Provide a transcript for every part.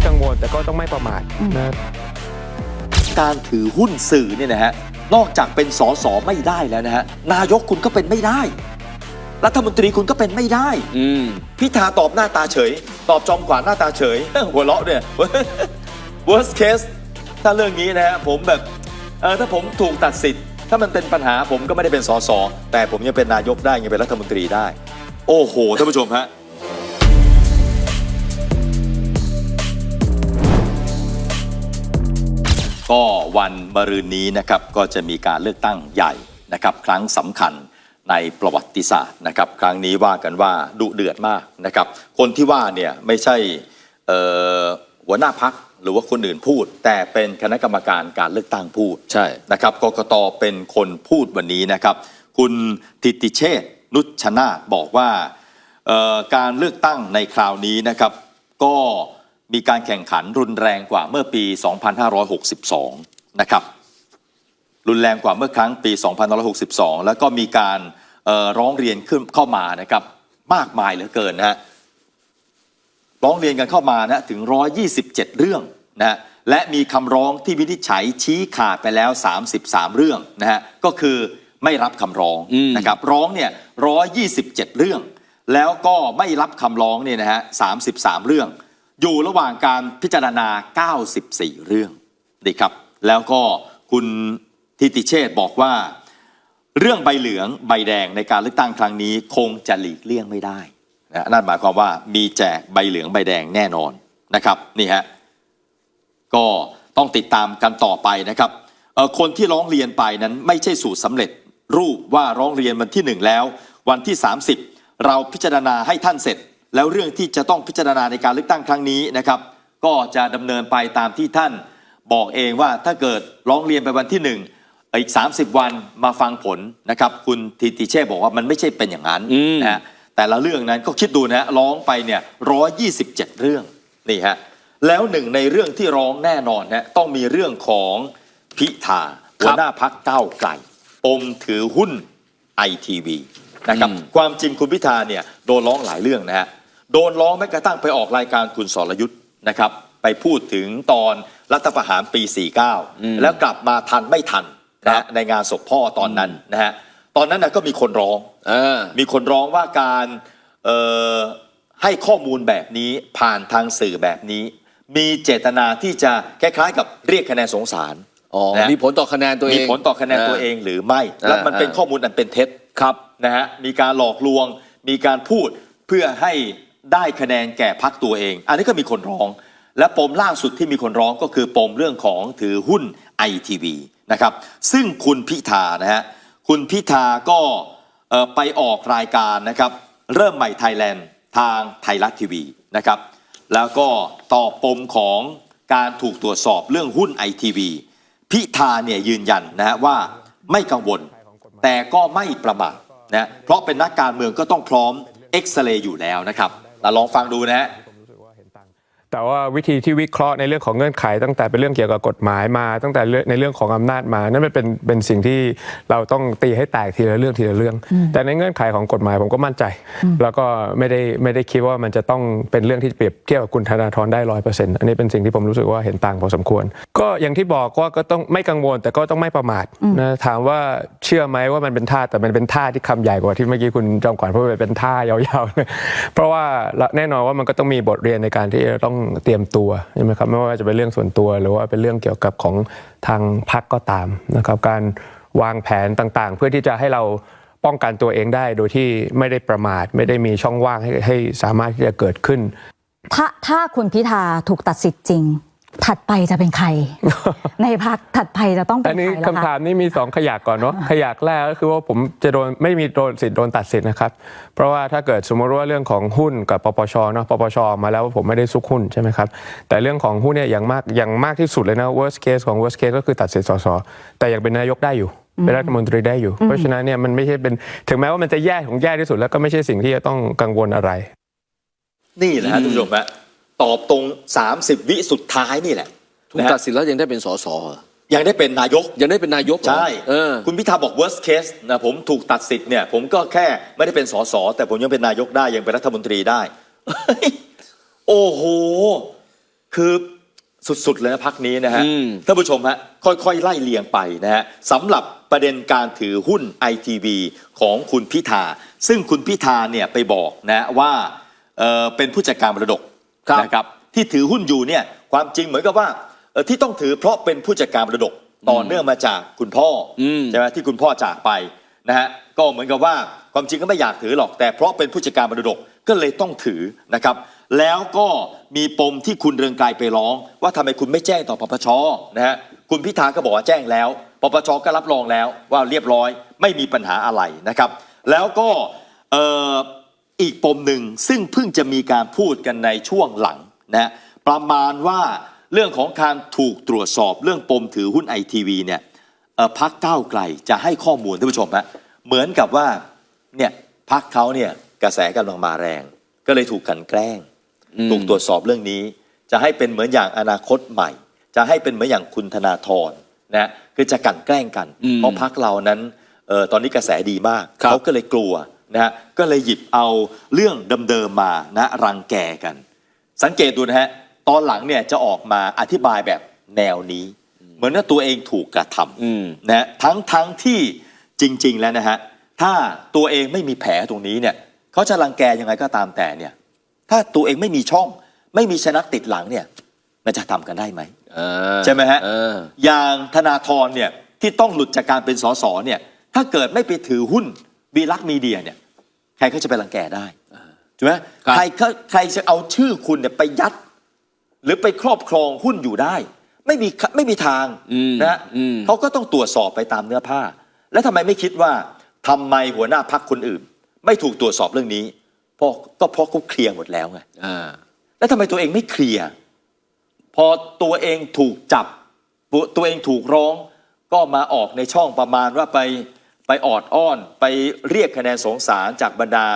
ไม่กังวลแต่ก็ต้องไม่ประมาทนะการถือหุ้นสื่อเนี่ยนะฮะนอกจากเป็นสสไม่ได้แล้วนะฮะนายกคุณก็เป็นไม่ได้ รัฐมนตรีคุณก็เป็นไม่ได้อืมพิธาตอบหน้าตาเฉย ตอบจอมขวานหน้าตาเฉยหัวเราะเนี่ย worst case ถ้าเรื่องนี้นะฮะผมแบบเออถ้าผมถูกตัดสิทธิ์ ถ้ามันเป็นปัญหาผมก็ไม่ได้เป็นสสแต่ผมยังเป็นนายกได้ยังเป็นรัฐมนตรีได้ โอ้โหท่านผู้ชมฮะ ก็วันมะรืนนี้นะครับก็จะมีการเลือกตั้งใหญ่นะครับ ครั้งสำคัญในประวัติศาสตร์นะครับ ครั้งนี้ว่ากันว่าดุเดือดมากนะครับ คนที่ว่าเนี่ยไม่ใช่เอ่อหัวหน้าพักหรือว่าคนอื่นพูด แต่เป็นคณะกรรมการการเลือกตั้งพูดใช่นะครับกกตเป็นคนพูดวันนี้นะครับ คุณทิติเชษนุชนาบอกว่าการเลือกตั้งในคราวนี้นะครับ ก็ มีการแข่งขันรุนแรงกว่าเมื่อปี 2562 นะครับ รุนแรงกว่าเมื่อครั้งปี 2562 แล้วก็มีการเอ่อร้องเรียนขึ้นเข้ามานะครับมากมายเหลือเกินนะฮะร้องเรียนกันเข้ามานะถึง 127 เรื่องนะฮะและมีคำร้องที่วินิจฉัยชี้ขาดไปแล้ว 33 เรื่องนะฮะก็คือไม่รับคำร้องอืมนะครับร้องเนี่ย127 เรื่อง แล้วก็ไม่รับคำร้องเนี่ยนะฮะ33 เรื่อง อยู่ระหว่างการพิจารณา 94 เรื่องดีครับ แล้วก็คุณทิติเชษบอกว่า เรื่องใบเหลืองใบแดงในการเลือกตั้งครั้งนี้คงจะหลีกเลี่ยงไม่ได้นะนั่นหมายความว่ามีแจกใบเหลืองใบแดงแน่นอนนะครับนี่ฮะก็ต้องติดตามกันต่อไปนะครับคนที่ร้องเรียนไปนั้นไม่ใช่สูตรสำเร็จรูปว่าร้องเรียนวันที่หนึ่งแล้ว วันที่ 30 เราพิจารณาให้ท่านเสร็จ แล้วเรื่องที่จะต้องพิจารณาในการเลือกตั้งครั้งนี้นะครับ ก็จะดำเนินไปตามที่ท่านบอกเองว่าถ้าเกิดร้องเรียนไปวันที่หนึ่งอีก 30 วันมาฟังผลนะครับ คุณทีติเช่บอกว่ามันไม่ใช่เป็นอย่างนั้นอืมนะฮะแต่ละเรื่องนั้นก็คิดดูนะฮะร้องไปเนี่ยร้อยี่สิบเจ็ดเรื่องนี่ฮะแล้วหนึ่งในเรื่องที่ร้องแน่นอนนะต้องมีเรื่องของพิธาหัวหน้าพักก้าวไกลปมถือหุ้นไอทีวีนะครับอืมความจริงคุณพิธาเนี่ยโดนร้องหลายเรื่องนะฮะ โดนร้องแม้กระทั่งไปออกรายการคุณสรยุทธ์นะครับ ไปพูดถึงตอนรัฐประหารปี 49 แล้วกลับมาทันไม่ทันนะฮะในงานศพพ่อตอนนั้นนะฮะตอนนั้นนะก็มีคนร้องเออมีคนร้องว่าการเอ่อให้ข้อมูลแบบนี้ผ่านทางสื่อแบบนี้ มีเจตนาที่จะคล้ายๆ กับเรียกคะแนนสงสารอ๋อนะมีผลต่อคะแนนตัวเองมีผลต่อคะแนนตัวเองหรือไม่ แล้วมันเป็นอ่าข้อมูลอันเป็นเท็จครับนะฮะมีการหลอกลวง มีการพูดเพื่อให้ ได้คะแนนแก่พักตัวเอง อันนี้ก็มีคนร้อง และปมล่าสุดที่มีคนร้องก็คือปมเรื่องของถือหุ้นไอทีวีนะครับซึ่งคุณพิธานะฮะคุณพิธาก็ไปออกรายการนะครับเริ่มใหม่ไทยแลนด์ทางไทยรัฐทีวีนะครับแล้วก็ตอบปมของการถูกตรวจสอบเรื่องหุ้นไอทีวีพิธาเนี่ยยืนยันนะฮะว่าไม่กังวล แต่ก็ไม่ประมาทนะเพราะเป็นนักการเมืองก็ต้องพร้อมเอ็กซเรย์อยู่แล้วนะครับ เราลองฟังดูนะฮะ แต่ว่าวิธีที่วิเคราะห์ในเรื่องของเงื่อนไข ตั้งแต่เป็นเรื่องเกี่ยวกับกฎหมายมา ตั้งแต่เรื่องในเรื่องของอำนาจมา นั่นมันเป็นเป็นสิ่งที่เราต้องตีให้แตกทีละเรื่องทีละเรื่อง แต่ในเงื่อนไขของกฎหมายผมก็มั่นใจ แล้วก็ไม่ได้ไม่ได้คิดว่ามันจะต้องเป็นเรื่องที่เปรียบเทียบกับคุณธนาธรได้ร้อยเปอร์เซ็นต์อันนี้เป็นสิ่งที่ผมรู้สึกว่าเห็นต่างพอสมควร ก็อย่างที่บอกว่าก็ต้องไม่กังวลแต่ก็ต้องไม่ประมาทนะถามว่าเชื่อไหมว่ามันเป็นท่าแต่มันเป็นท่าที่คำใหญ่กว่าที่เมื่อกี้คุณจอมขวัญพูดไปเป็นท่ายาวๆเพราะว่าแน่นอนว่ามันก็ต้องมีบทเรียนในการที่จะต้องเตรียมตัวใช่ไหมครับไม่ว่าจะเป็นเรื่องส่วนตัว หรือว่าเป็นเรื่องเกี่ยวกับของทางพรรคก็ตามนะครับ การวางแผนต่างๆ เพื่อที่จะให้เราป้องกันตัวเองได้โดยที่ไม่ได้ประมาท ไม่ได้มีช่องว่างให้ให้สามารถที่จะเกิดขึ้น ถ้าถ้าคุณพิธาถูกตัดสิทธิ์จริง ถัดไปจะเป็นใคร ในพักถัดไปจะต้องเป็อันนนี้ใครคำล่ะถาคะมนี้มีสองขยักก่อนเนาะขยักแรกก็คือว่าผมจะโดนไม่มีโดนสิทธิ์โดนตัดสิทธิ์นะครับ เพราะว่าถ้าเกิดสมมติว่าเรื่องของหุ้นกับปปชเนาะปปชออกมาแล้วว่าผมไม่ได้ซุกหุ้นใช่ไหมครับแต่เรื่องของหุ้นเนี่ยอย่างมากอย่างมากที่สุดเลยนะ worst case ของ worst case ก็คือตัดสิทธิ์สสแต่ยังเป็นนายกได้อยู่เป็นรัฐมนตรีได้อยู่ เพราะฉะนั้นเนี่ยมันไม่ใช่เป็นถึงแม้ว่ามันจะแย่ของแย่ที่สุดแล้วก็ไม่ใช่สิ่งที่จะต้องกังวลอะไร นี่แหละฮะท่านผู้ชมฮะ ตอบตรง 30 วิสุดท้ายนี่แหละถูกนะฮะตัดสินแล้วยังได้เป็นสสเหรอยังได้เป็นนายก ยังได้เป็นนายกเหรอใช่ เออ คุณพิธาบอก worst case นะผมถูกตัดสิทธิ์เนี่ยผมก็แค่ไม่ได้เป็นสสแต่ผมยังเป็นนายกได้ยังเป็นรัฐมนตรีได้ โอ้โห คือสุดๆเลยนะพักนี้นะฮะอืม ท่านผู้ชมฮะค่อยๆ ไล่เลียงไปนะฮะสำหรับประเด็นการถือหุ้นไอทีวีของคุณพิธา ซึ่งคุณพิธาเนี่ยไปบอกนะว่าเอ่อเป็นผู้จัดการมรดก ครับ นะครับที่ถือหุ้นอยู่เนี่ยความจริงเหมือนกับว่าเอ่อที่ต้องถือเพราะเป็นผู้จัดการมรดกต่อเนื่องมาจากคุณพ่ออม ใช่ไหมที่คุณพ่อจากไปนะฮะก็เหมือนกับว่าความจริงก็ไม่อยากถือหรอกแต่เพราะเป็นผู้จัดการมรดกก็เลยต้องถือนะครับ แล้วก็มีปมที่คุณเรืองไกรไปร้อง ว่าทำไมคุณไม่แจ้งต่อปปชนะฮะคุณพิธาก็บอกว่าแจ้งแล้วปปชก็รับรองแล้วว่าเรียบร้อยไม่มีปัญหาอะไรนะครับ แล้วก็เอ่อ อีกปมหนึ่งซึ่งเพิ่งจะมีการพูดกันในช่วงหลังนะฮะประมาณว่าเรื่องของการถูกตรวจสอบเรื่องปมถือหุ้นไอทีวีเนี่ยเอ่อพักก้าวไกลจะให้ข้อมูลท่านผู้ชมฮะเหมือนกับว่าเนี่ยพักเขาเนี่ยกระแสกำลังมาแรง ก็เลยถูกกลันแกล้ง ถูกตรวจสอบเรื่องนี้ จะให้เป็นเหมือนอย่างอนาคตใหม่ จะให้เป็นเหมือนอย่างคุณธนาธรนะคือจะกลันแกล้งกันอืมเพราะพักเรานั้นเออตอนนี้กระแสดีมากครับเขาก็เลยกลัว นะฮะก็เลยหยิบเอาเรื่องเดิมๆมานะรังแกกัน สังเกตดูนะฮะตอนหลังเนี่ยจะออกมาอธิบายแบบแนวนี้ เหมือนว่าตัวเองถูกกระทำอืมนะฮะทั้งทั้งที่จริง ๆ แล้วนะฮะถ้าตัวเองไม่มีแผลตรงนี้เนี่ยเขาจะรังแกยังไงก็ตามแต่เนี่ยถ้าตัวเองไม่มีช่อง ไม่มีชนักติดหลังเนี่ยมันจะทำกันได้ไหมอ่าใช่ไหมฮะเอออย่างธนาธรเนี่ยที่ต้องหลุดจากการเป็นสสเนี่ยถ้าเกิดไม่ไปถือหุ้น วีลักษณ์มีเดียเนี่ยใครก็จะไปรังแกได้ใช่ไหมครับ ใครก็ใครจะเอาชื่อคุณเนี่ยไปยัด หรือไปครอบครองหุ้นอยู่ได้ ไม่มีไม่มีทางอืมนะฮะอืม เขาก็ต้องตรวจสอบไปตามเนื้อผ้า แล้วทำไมไม่คิดว่าทำไมหัวหน้าพักคนอื่น ไม่ถูกตรวจสอบเรื่องนี้เพราะก็เพราะเขาเคลียร์หมดแล้วไง อ่า แล้วทำไมตัวเองไม่เคลียร์พอตัวเองถูกจับตัวตัวเองถูกร้อง ก็มาออกในช่องประมาณว่าไป ไปออดอ้อนไปเรียกคะแนนสงสารจากบรรดา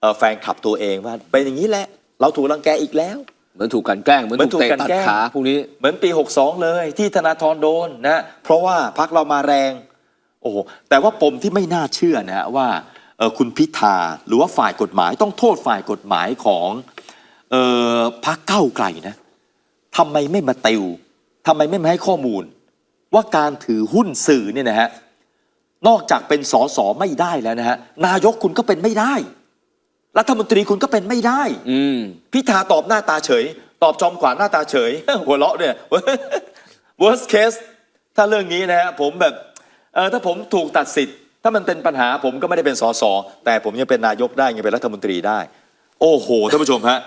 เอ่อแฟนคลับตัวเองว่าเป็นอย่างนี้แหละ เราถูกรังแกอีกแล้ว เหมือนถูกกลันแกล้งเหมือนเหมือนถูกถูกเตะกลั่นตัดแกล้ง ขาพวกนี้ เหมือนปี 62 เลยที่ธนาธรโดนนะ เพราะว่าพักเรามาแรง โอ้โหแต่ว่าปมที่ไม่น่าเชื่อนะฮะว่าเอ่อคุณพิธาหรือว่าฝ่ายกฎหมายต้องโทษฝ่ายกฎหมายของเอ่อพักเก้าวไกลนะทำไมไม่มาติวทำไมไม่มาให้ข้อมูล ว่าการถือหุ้นสื่อเนี่ยนะฮะ นอกจากเป็นสอสอไม่ได้แล้วนะฮะนายกคุณก็เป็นไม่ได้ รัฐมนตรีคุณก็เป็นไม่ได้ อืม พิธาตอบหน้าตาเฉย ตอบจอมขวัญหน้าตาเฉย หัวเราะเนี่ย worst case ถ้าเรื่องนี้นะฮะผมแบบเออถ้าผมถูกตัดสิทธิ์ ถ้ามันเป็นปัญหาผมก็ไม่ได้เป็นสสแต่ผมยังเป็นนายกได้ยังเป็นรัฐมนตรีได้ โอ้โหท่านผู้ชมฮะ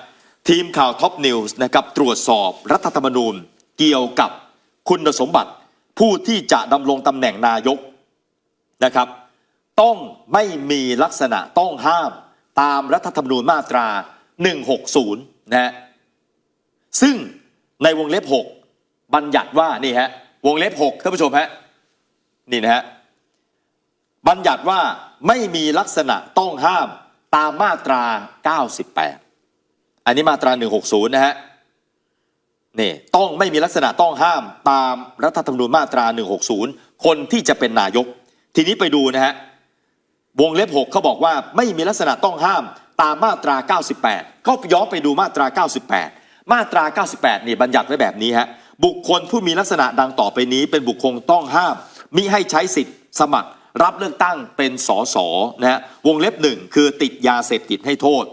ทีมข่าวท็อปนิวส์นะครับตรวจสอบรัฐธรรมนูญ เกี่ยวกับคุณสมบัติ ผู้ที่จะดำรงตำแหน่งนายก นะครับ ต้องไม่มีลักษณะต้องห้ามตามรัฐธรรมนูญมาตรา 160 นะฮะซึ่งในวงเล็บ 6 บัญญัติว่านี่ฮะวงเล็บ 6 ท่านผู้ชมฮะนี่นะฮะบัญญัติว่าไม่มีลักษณะต้องห้ามตามมาตรา 98 อันนี้มาตรา 160 นะฮะนี่ต้องไม่มีลักษณะต้องห้ามตามรัฐธรรมนูญมาตรา 160 คนที่จะเป็นนายก ทีนี้ไปดูนะฮะวงเล็บ 6เขาบอกว่าไม่มีลักษณะต้องห้ามตามมาตรา 98 ก็ย้อนไปดูมาตรา 98 มาตรา 98นี่บัญญัติไว้แบบนี้ฮะบุคคลผู้มีลักษณะดังต่อไปนี้เป็นบุคคลต้องห้ามมิให้ใช้สิทธิ์สมัครรับเลือกตั้งเป็นสสนะฮะวงเล็บ 1 คือติดยาเสพติดให้โทษ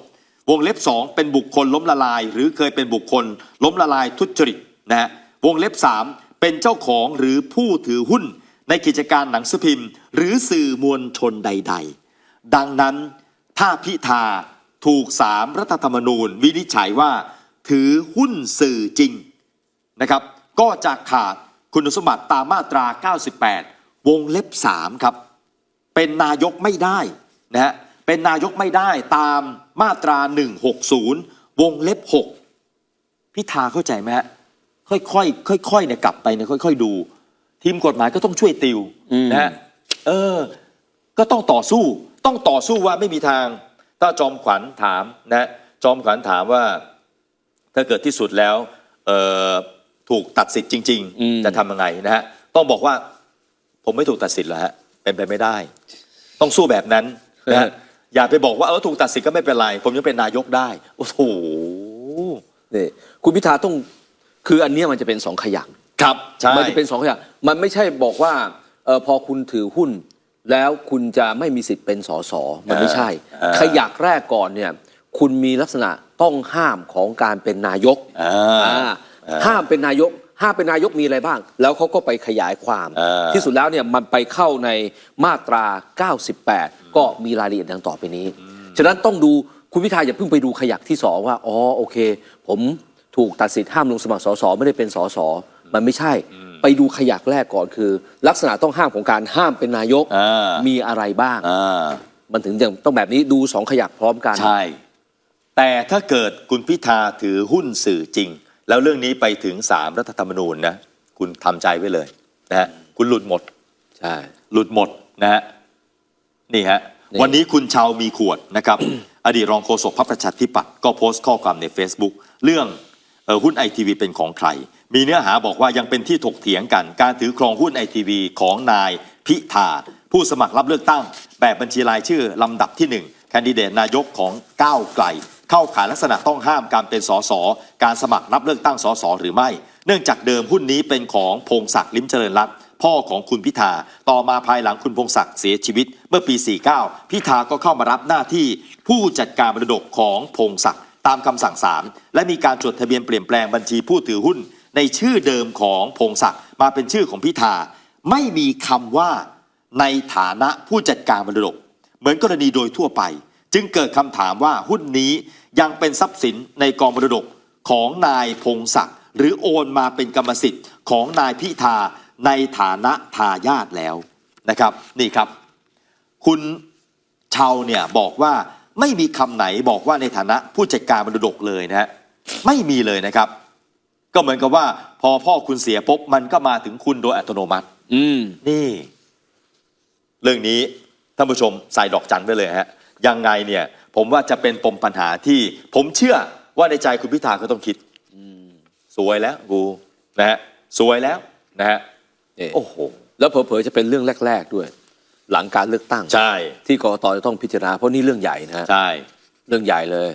วงเล็บ 2 เป็นบุคคลล้มละลาย หรือเคยเป็นบุคคลล้มละลายทุจริตนะฮะวงเล็บ 3 เป็นเจ้าของหรือผู้ถือหุ้น ในกิจการหนังสือพิมพ์ หรือสื่อมวลชนใด ๆ ดังนั้นถ้าพิธาถูกสามรัฐธรรมนูญ วินิจฉัยว่า ถือหุ้นสื่อจริงนะครับ ก็จะขาดคุณสมบัติตามมาตรา 98 วงเล็บ 3 ครับ เป็นนายกไม่ได้นะฮะเป็นนายกไม่ได้ตามมาตรา 160 วงเล็บ 6 พิธาเข้าใจไหมฮะค่อยๆค่อยๆเนี่ยกลับไปเนี่ยค่อย ๆ ดู ทีมกฎหมายก็ต้องช่วยติวอืมนะฮะเออ ก็ต้องต่อสู้ ต้องต่อสู้ว่าไม่มีทาง ถ้าจอมขวัญถามนะจอมขวัญถามว่า ถ้าเกิดที่สุดแล้ว เอ่อถูกตัดสิทธิ์จริงอืมๆจะทำยังไงนะฮะต้องบอกว่า ผมไม่ถูกตัดสิทธิ์แล้วฮะเป็นไปไม่ได้ ต้องสู้แบบนั้นนะฮะอย่าไปบอกว่าเออถูกตัดสิทธิ์ก็ไม่เป็นไร ผมยังเป็นนายกได้ โอ้โหนี่คุณพิธาต้องคืออันเนี้ยมันจะเป็นสองขยัก ครับใช่ มันจะเป็นสองอย่างมันไม่ใช่บอกว่าเออพอคุณถือหุ้น แล้วคุณจะไม่มีสิทธิ์เป็นสสมันไม่ใช่ เออ ขยักแรกก่อนเนี่ยคุณมีลักษณะต้องห้ามของการเป็นนายก อ่า อ่าห้ามเป็นนายก ห้ามเป็นนายกมีอะไรบ้าง แล้วเขาก็ไปขยายความ เออ ที่สุดแล้วเนี่ยมันไปเข้าในมาตรา 98 ก็มีรายละเอียดดังต่อไปนี้ ฉะนั้นต้องดูคุณพิธาอย่าเพิ่งไปดูขยักที่สองว่า อ๋อ โอเค ผมถูกตัดสิทธิ์ห้ามลงสมัครสสไม่ได้เป็นสส มันไม่ใช่ ไปดูขยักแรกก่อนคือ ลักษณะต้องห้ามของการห้ามเป็นนายกอ่ามีอะไรบ้าง อ่ามันถึงจะต้องแบบนี้ดูสองขยักพร้อมกัน ใช่ แต่ถ้าเกิดคุณพิธาถือหุ้นสื่อจริง แล้วเรื่องนี้ไปถึงสามรัฐธรรมนูญนะ คุณทำใจไว้เลยนะฮะคุณหลุดหมด ใช่ หลุดหมดนะฮะนี่ฮะ นี่ วันนี้คุณชาวมีขวดนะครับ อดีตรองโฆษกพรรคประชาธิปัตย์ก็โพสต์ข้อความใน Facebook เรื่องเอ่อ หุ้นไอทีวีเป็นของใคร มีเนื้อหาบอกว่ายังเป็นที่ถกเถียงกัน การถือครองหุ้นไอทีวีของนายพิธาผู้สมัครรับเลือกตั้ง แบบบัญชีรายชื่อ ลำดับที่ 1 แคนดิเดตนายกของก้าวไกล เข้าข่ายลักษณะต้องห้ามการเป็นสสการสมัครรับเลือกตั้งสสหรือไม่ เนื่องจากเดิมหุ้นนี้เป็นของพงศักดิ์ลิมเจริญรัตน์พ่อของคุณพิธา ต่อมาภายหลังคุณพงศักดิ์เสียชีวิต เมื่อปี 49 พิธาก็เข้ามารับหน้าที่ผู้จัดการมรดกของพงศักดิ์ ตามคำสั่งศาลและมีการจดทะเบียนเปลี่ยนแปลงบัญชีผู้ถือหุ้น ในชื่อเดิมของพงศักดิ์มาเป็นชื่อของพิธา ไม่มีคำว่าในฐานะผู้จัดการมรดก เหมือนกรณีโดยทั่วไป จึงเกิดคำถามว่าหุ้นนี้ยังเป็นทรัพย์สินในกองมรดกของนายพงศักดิ์หรือโอนมาเป็นกรรมสิทธิ์ของนายพิธาในฐานะทายาทแล้วนะครับ นี่ครับ คุณเชาเนี่ยบอกว่า ไม่มีคำไหนบอกว่าในฐานะผู้จัดการมรดกเลยนะฮะไม่มีเลยนะครับ ก็เหมือนกับว่า พอพ่อคุณเสียปุ๊บมันก็มาถึงคุณโดยอัตโนมัติ อืมนี่ เรื่องนี้ท่านผู้ชมใส่ดอกจันไว้เลยฮะยังไงเนี่ย ผมว่าจะเป็นปมปัญหาที่ ผมเชื่อว่าในใจคุณพิธาก็ต้องคิดสวยแล้วกูนะฮะสวยแล้วนะฮะนี่โอ้โหแล้วเผลอๆจะเป็นเรื่องแรก ๆด้วย หลังการเลือกตั้ง ใช่ ที่กรกตจะต้องพิจารณาเพราะนี่เรื่องใหญ่นะฮะใช่ เรื่องใหญ่เลย